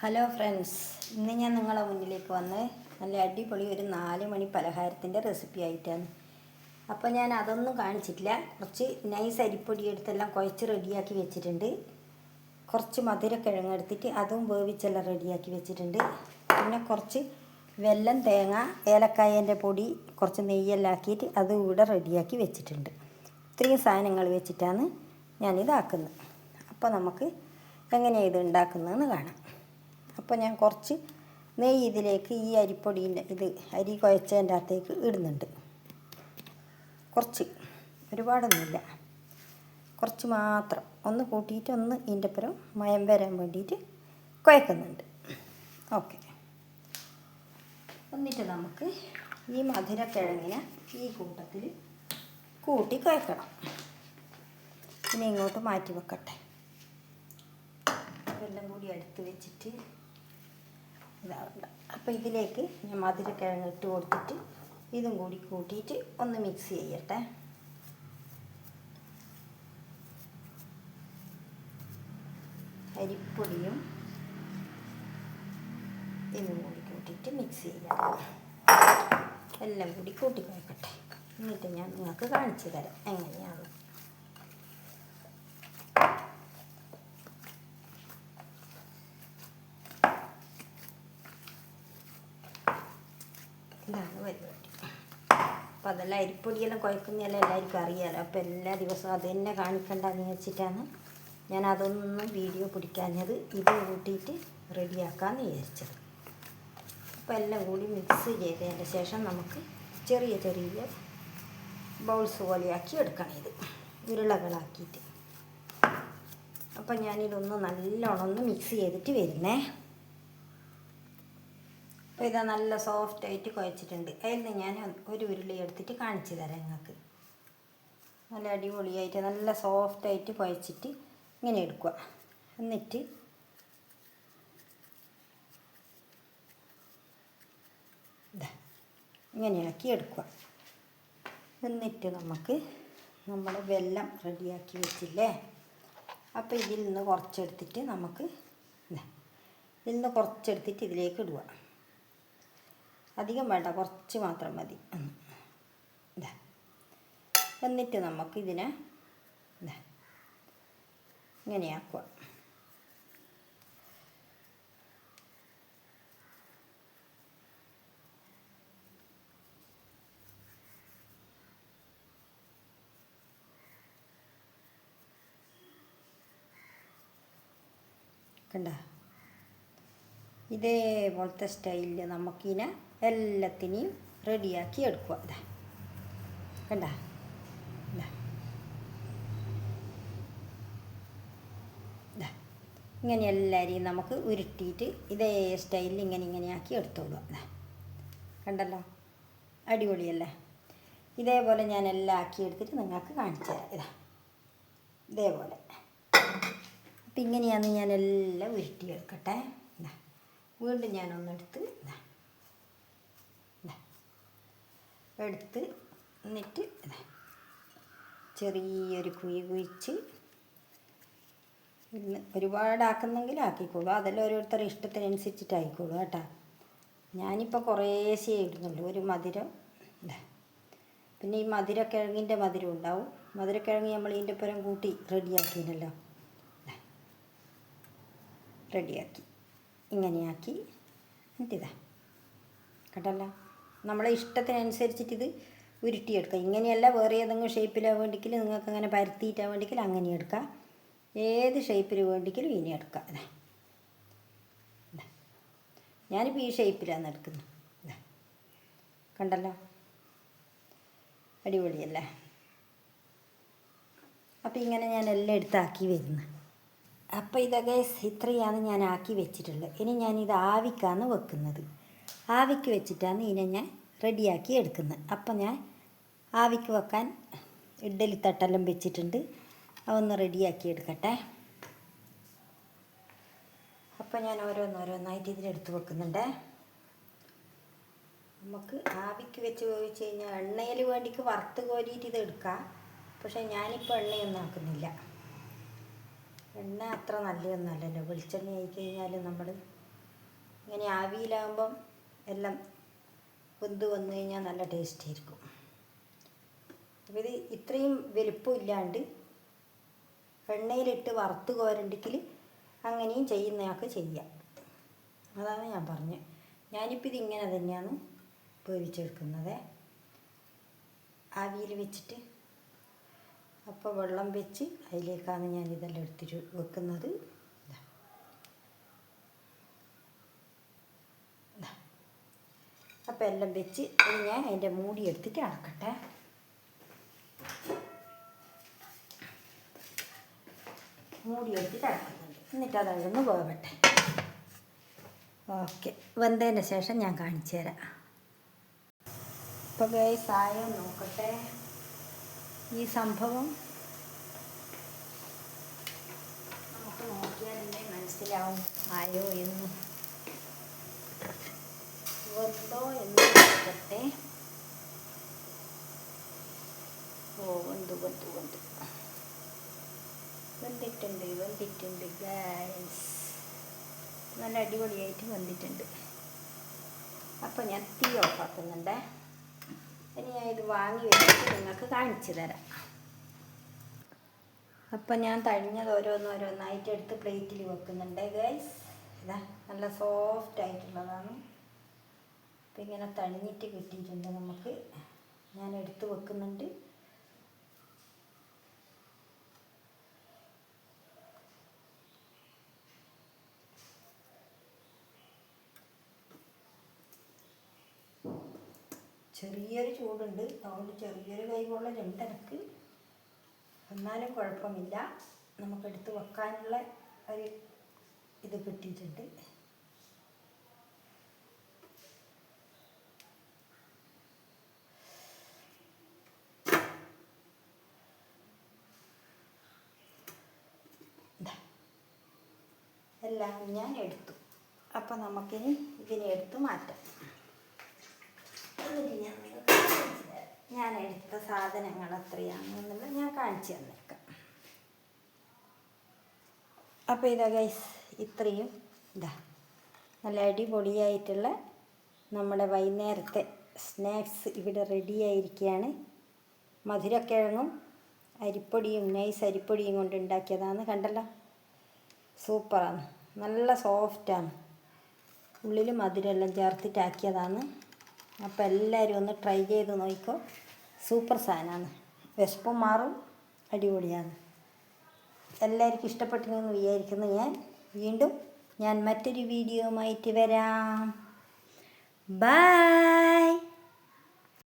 Hello friends ഇന്ന് ഞാൻ നിങ്ങളെ മുന്നിലേക്ക് വന്ന് നല്ല അടിപൊളി ഒരു നാല് മണി പലഹാരത്തിന്റെ റെസിപ്പി ആയിട്ടാണ്. അപ്പോൾ ഞാൻ അതൊന്നും കാണിച്ചിട്ടില്ല. കുറച്ച് നൈസ് അരിപ്പൊടി എടുത്തെല്ലാം കുഴച്ച് റെഡിയാക്കി വെച്ചിട്ടുണ്ട്. കുറച്ച് മധുരക്കിഴങ്ങ് എടുത്തിട്ട് അതും വേവിച്ചെല്ലാം റെഡിയാക്കി വെച്ചിട്ടുണ്ട്. പിന്നെ കുറച്ച് വെല്ലം തേങ്ങ ഏലക്കായന്റെ പൊടി കുറച്ച് നെയ്യെല്ലാം ആക്കിയിട്ട് അതും ഇവിടെ റെഡിയാക്കി വെച്ചിട്ടുണ്ട്. ഇത്രയും സാധനങ്ങൾ വെച്ചിട്ടാണ് ഞാനിതാക്കുന്നത്. അപ്പോൾ നമുക്ക് എങ്ങനെയാണ് ഇത് ഉണ്ടാക്കുന്നതെന്ന് കാണാം. അപ്പോൾ ഞാൻ കുറച്ച് നെയ്യ് ഇതിലേക്ക് ഈ അരിപ്പൊടീന്റെ ഇത് അരി കുഴച്ചതിന്റെ അകത്തേക്ക് ഇടുന്നുണ്ട്. കുറച്ച് ഒരുപാടൊന്നുമില്ല. കുറച്ച് മാത്രം ഒന്ന് കൂട്ടിയിട്ട് ഒന്ന് ഇതിന്റെ പുറം മയം വരാൻ വേണ്ടിയിട്ട് കുഴക്കുന്നുണ്ട്. ഓക്കെ. എന്നിട്ട് നമുക്ക് ഈ മധുരക്കിഴങ്ങിനെ ഈ കൂട്ടത്തിൽ കൂട്ടി കുഴക്കണം. ഇനി ഇങ്ങോട്ട് മാറ്റി വെക്കട്ടെ. എല്ലാം കൂടി എടുത്ത് വെച്ചിട്ട് ഇതാവണ്ട. അപ്പോൾ ഇതിലേക്ക് ഞാൻ മധുരക്കിഴങ്ങ് ഇട്ട് കൊടുത്തിട്ട് ഇതും കൂടി കൂട്ടിയിട്ട് ഒന്ന് മിക്സ് ചെയ്യട്ടെ. അരിപ്പൊടിയും ഇതും കൂടി കൂട്ടിയിട്ട് മിക്സ് ചെയ്യാം. എല്ലാം കൂടി കൂട്ടി എന്നിട്ട് ഞാൻ നിങ്ങൾക്ക് കാണിച്ചു തരാം. എങ്ങനെയാണ് ഇതാണ് പരിപാടി. അപ്പോൾ അതെല്ലാം അരിപ്പൊടിയെല്ലാം കുഴക്കുന്നതെല്ലാം എല്ലാവർക്കും അറിയാമല്ലോ അപ്പോൾ എല്ലാ ദിവസവും അത് തന്നെ കാണിക്കണ്ടെന്ന് വെച്ചിട്ടാണ് ഞാൻ അതൊന്നും വീഡിയോ പിടിക്കാഞ്ഞത്. ഇത് കൂട്ടിയിട്ട് റെഡിയാക്കാമെന്ന് വിചാരിച്ചത്. അപ്പോൾ എല്ലാം കൂടി മിക്സ് ചെയ്തതിന്റെ ശേഷം നമുക്ക് ചെറിയ ചെറിയ ബൗൾസ് പോലെയാക്കി എടുക്കണം ഇത്. ഉരുളകളാക്കിയിട്ട്. അപ്പം ഞാനിതൊന്ന് നല്ലോണം ഒന്ന് മിക്സ് ചെയ്തിട്ട് വരുന്നേ. അപ്പോൾ ഇതാ നല്ല സോഫ്റ്റായിട്ട് കുഴച്ചിട്ടുണ്ട്. അതിൽ നിന്ന് ഞാൻ ഒരു ഉരുളി എടുത്തിട്ട് കാണിച്ചു തരാം നിങ്ങൾക്ക് നല്ല അടിപൊളിയായിട്ട് നല്ല സോഫ്റ്റായിട്ട് കുഴച്ചിട്ട് ഇങ്ങനെ എടുക്കുക എന്നിട്ട് ഇങ്ങനെയാക്കി എടുക്കുക എന്നിട്ട് നമുക്ക് നമ്മൾ വെല്ലം റെഡിയാക്കി വെച്ചില്ലേ? അപ്പോൾ ഇതിൽ നിന്ന് കുറച്ചെടുത്തിട്ട് നമുക്ക് ഇതാ ഇതിൽ നിന്ന് കുറച്ചെടുത്തിട്ട് ഇതിലേക്ക് ഇടുക അധികം വേണ്ട കുറച്ച് മാത്രം മതി. എന്നിട്ട് നമുക്ക് ഇതിനെ ഇതാ ഇങ്ങനെയാക്കുക ഇതേപോലത്തെ സ്റ്റൈലിൽ നമുക്കിനെ എല്ലാത്തിനെയും റെഡിയാക്കി എടുക്കുക. ഇതാ കണ്ട? ഇങ്ങനെ എല്ലാവരെയും നമുക്ക് ഉരുട്ടിയിട്ട് ഇതേ സ്റ്റൈലിൽ ഇങ്ങനെ ഇങ്ങനെയാക്കി എടുത്തോളൂ ഇതാ കണ്ടല്ലോ? അടിപൊളിയല്ലേ? ഇതേപോലെ ഞാൻ എല്ലാം ആക്കി എടുത്തിട്ട് നിങ്ങൾക്ക് കാണിച്ചു തരാം. ഇതാ. ഇതേപോലെ. അപ്പം ഇങ്ങനെയാണ് ഞാൻ എല്ലാം ഉരുട്ടിയെടുക്കട്ടെ. ഇതാ വീണ്ടും ഞാനൊന്നെടുത്ത് ഇതാ എടുത്ത് എന്നിട്ട് ചെറിയൊരു കുഴി കുഴിച്ച് ഒരുപാടാക്കുന്നെങ്കിൽ ആക്കിക്കോളൂ. അതെല്ലാം ഓരോരുത്തരുടെ ഇഷ്ടത്തിനനുസരിച്ചിട്ടായിക്കോളൂ കേട്ടോ. ഞാനിപ്പോൾ കുറേശ്ശേ ഇടുന്നുള്ളൂ. ഒരു മധുരം പിന്നെ ഈ മധുരക്കിഴങ്ങിന്റെ മധുരം ഉണ്ടാവും. മധുരക്കിഴങ്ങ് നമ്മൾ ഇതിന്റെ പുരം കൂട്ടി റെഡിയാക്കിയല്ലോ റെഡിയാക്കി. ഇങ്ങനെയാക്കി എന്നിട്ടിതാ കേട്ടല്ലോ നമ്മളെ ഇഷ്ടത്തിനനുസരിച്ചിട്ട് ഇത് ഉരുട്ടിയെടുക്കുക ഇങ്ങനെയല്ല വേറെ ഏതെങ്കിലും ഷേപ്പിലാ വേണ്ടിക്കിൽ നിങ്ങൾക്ക് അങ്ങനെ പരത്തിയിട്ടാണ് വേണ്ടിക്കിൽ അങ്ങനെ എടുക്കാം. ഏത് ഷേപ്പിൽ വേണ്ടിക്കലും ഇനി എടുക്കാം. അതെ. ഞാനിപ്പോൾ ഈ ഷേപ്പിലാണ് എടുക്കുന്നത് കണ്ടല്ലോ? അടിപൊളിയല്ലേ? അപ്പോൾ ഇങ്ങനെ ഞാൻ എല്ലാം എടുത്താക്കി വരുന്നു. അപ്പോൾ ഇതൊക്കെ ഇത്രയാണ് ഞാൻ ആക്കി വെച്ചിട്ടുള്ളത്. ഇനി ഞാനിത് ആവിക്കാന്ന് വെക്കുന്നത്. ആവിക്ക് വെച്ചിട്ടാണ് ഇതിനെ ഞാൻ റെഡിയാക്കി എടുക്കുന്നത്. അപ്പം ഞാൻ ആവിക്ക് വെക്കാൻ ഇഡ്ഡലി തട്ടെല്ലാം വെച്ചിട്ടുണ്ട്. അതൊന്ന് റെഡിയാക്കി എടുക്കട്ടെ. അപ്പം ഞാൻ ഓരോന്നോരോന്നായിട്ട് ഇതിലെടുത്ത് വെക്കുന്നുണ്ട്. നമുക്ക് ആവിക്ക് വെച്ച് വേവിച്ച് കഴിഞ്ഞാൽ എണ്ണയിൽ വേണ്ടിക്ക് വറുത്ത് കോരിയിട്ട് ഇത് എടുക്കാം. പക്ഷേ ഞാനിപ്പോൾ എണ്ണയൊന്നും ആക്കുന്നില്ല. എണ്ണ അത്ര നല്ലതൊന്നുമല്ലല്ലോ വെളിച്ചെണ്ണ ആയി കഴിഞ്ഞാൽ നമ്മൾ ഇങ്ങനെ ആവിയിലാകുമ്പം എല്ലാം വെന്ത് വന്നു കഴിഞ്ഞാൽ നല്ല ടേസ്റ്റ് ആയിരിക്കും. അപ്പോൾ ഇത് ഇത്രയും വലുപ്പം ഇല്ലാണ്ട് എണ്ണയിലിട്ട് വറുത്ത് കോരണ്ടെങ്കിൽ അങ്ങനെയും ചെയ്യുന്നയാൾക്ക് ചെയ്യാം. അതാണ് ഞാൻ പറഞ്ഞത് ഞാനിപ്പോൾ ഇതിങ്ങനെ തന്നെയാണ് വേവിച്ചെടുക്കുന്നത്. ആവിയിൽ വെച്ചിട്ട് അപ്പോൾ വെള്ളം വെച്ച് അതിലേക്കാണ് ഞാൻ ഇതെല്ലാം എടുത്തിട്ട് വെക്കുന്നത്. അപ്പോൾ എല്ലാം വെച്ച് ഇനി ഞാൻ അതിന്റെ മൂടി എടുത്തിട്ട് അടക്കട്ടെ മൂടി എടുത്തിട്ട് അടക്കുന്നുണ്ട് എന്നിട്ട് അതഴന്ന് പോകട്ടെ. ഓക്കെ. വെന്തതിന് ശേഷം ഞാൻ കാണിച്ചു തരാം. ഇപ്പോൾ ഗൈസ് ആയോ നോക്കട്ടെ. ഈ സംഭവം നമുക്ക് നോക്കിയാലല്ലേ മനസ്സിലാവും. ആയോ എന്ന്. വെന്തോ എന്ന് ഓ വെന്തു വെന്തു വെന്തു വെന്തിട്ടുണ്ട് വെന്തിട്ടുണ്ട് ഗൈസ് നല്ല അടിപൊളിയായിട്ട് വന്നിട്ടുണ്ട്. അപ്പോൾ ഞാൻ തീ ഓഫാക്കുന്നുണ്ട് ഇനി ഞാൻ ഇത് വാങ്ങി വെച്ചിട്ട് നിങ്ങൾക്ക് കാണിച്ചു തരാം. അപ്പം ഞാൻ തഴിഞ്ഞത് ഓരോന്നോരോന്നായിട്ട് എടുത്ത് പ്ലേറ്റിൽ വെക്കുന്നുണ്ട് ഗൈസ് ഇതാ നല്ല സോഫ്റ്റ് ആയിട്ടുള്ളതാണ്. അപ്പം ഇങ്ങനെ തണിഞ്ഞിട്ട് കിട്ടിയിട്ടുണ്ട് നമുക്ക്. ഞാൻ എടുത്ത് വെക്കുന്നുണ്ട്. ചെറിയൊരു ചൂടുണ്ട്. അതുകൊണ്ട് ചെറിയൊരു കൈകൊള്ള രണ്ടനക്ക്. എന്നാലും കുഴപ്പമില്ല. നമുക്കെടുത്ത് വെക്കാനുള്ള ഒരു ഇത് കിട്ടിയിട്ടുണ്ട്. എല്ലാം ഞാൻ എടുത്തു. അപ്പം നമുക്കിനി ഇതിനെ എടുത്ത് മാറ്റാം. ഞാൻ എടുത്ത സാധനങ്ങൾ എത്രയാണെന്നുള്ളത് ഞാൻ കാണിച്ചു തന്നേക്കാം. അപ്പോൾ ഇതാ ഗൈസ് ഇത്രയും ഇതാ. നല്ല അടിപൊളിയായിട്ടുള്ള നമ്മുടെ വൈകുന്നേരത്തെ സ്നാക്സ് ഇവിടെ റെഡിയായിരിക്കുകയാണ് മധുരക്കിഴങ്ങും അരിപ്പൊടിയും നൈസ് അരിപ്പൊടിയും കൊണ്ട് ഉണ്ടാക്കിയതാണ്. കണ്ടല്ലോ? സൂപ്പറാണ്. നല്ല സോഫ്റ്റാണ്. ഉള്ളിൽ മധുരമെല്ലാം ചേർത്തിട്ടാക്കിയതാണ്. അപ്പോൾ എല്ലാവരും ഒന്ന് ട്രൈ ചെയ്ത് നോക്കിക്കോ സൂപ്പർ സാധനമാണ്. വിശപ്പും മാറും അടിപൊളിയാണ്. എല്ലാവർക്കും ഇഷ്ടപ്പെട്ടെന്ന് വിചാരിക്കുന്നു ഞാൻ. വീണ്ടും ഞാൻ മറ്റൊരു വീഡിയോയുമായിട്ട് വരാം. ബൈ